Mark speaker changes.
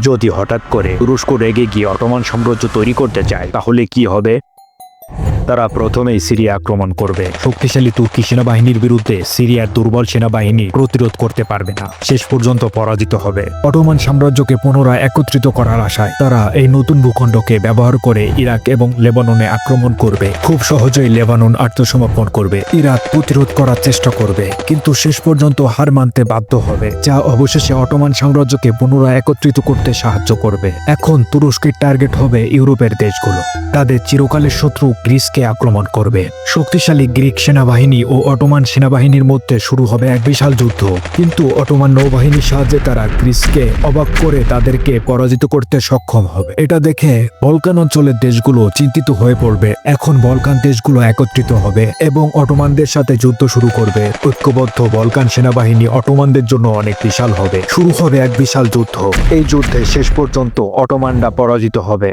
Speaker 1: যদি হঠাৎ করে তুরস্ক রেগে গিয়ে অটোমান সাম্রাজ্য তৈরি করতে চায় তাহলে কি হবে? তারা প্রথমেই সিরিয়া আক্রমণ করবে। শক্তিশালী তুর্কি সেনাবাহিনীর বিরুদ্ধে সিরিয়ার দুর্বল সেনাবাহিনী প্রতিরোধ করতে পারবে না। শেষ পর্যন্ত পরাজিত হবে। অটোমান সাম্রাজ্যকে পুনরায় একত্রিত করার আশায় তারা এই নতুন ভূখণ্ডকে ব্যবহার করে ইরাক এবং লেবাননে আক্রমণ করবে। খুব সহজেই লেবানন আত্মসমর্পণ করবে। ইরাক প্রতিরোধ করার চেষ্টা করবে। কিন্তু শেষ পর্যন্ত হার মানতে বাধ্য হবে, যা অবশেষে অটোমান সাম্রাজ্যকে পুনরায় একত্রিত করতে সাহায্য করবে। এখন তুরস্কের টার্গেট হবে ইউরোপের দেশগুলো। তাদের চিরকালের শত্রু গ্রিসকে আক্রমণ করবে। শক্তিশালী গ্রিক সেনাবাহিনী ও অটোমান সেনাবাহিনীর মধ্যে শুরু হবে এক বিশাল যুদ্ধ। কিন্তু অটোমান নৌবাহিনীর সাহায্যে তারা গ্রিসকে অবাক করে তাদেরকে পরাজিত করতে সক্ষম হবে। এটা দেখে বলকান অঞ্চলের দেশগুলো চিন্তিত হয়ে পড়বে। এখন বলকান দেশগুলো একত্রিত হবে এবং অটোমানদের সাথে যুদ্ধ শুরু করবে। ঐক্যবদ্ধ বলকান সেনাবাহিনী অটোমানদের জন্য অনেক বিশাল হবে। শুরু হবে এক বিশাল যুদ্ধ। এই যুদ্ধে শেষ পর্যন্ত অটোমানরা পরাজিত হবে।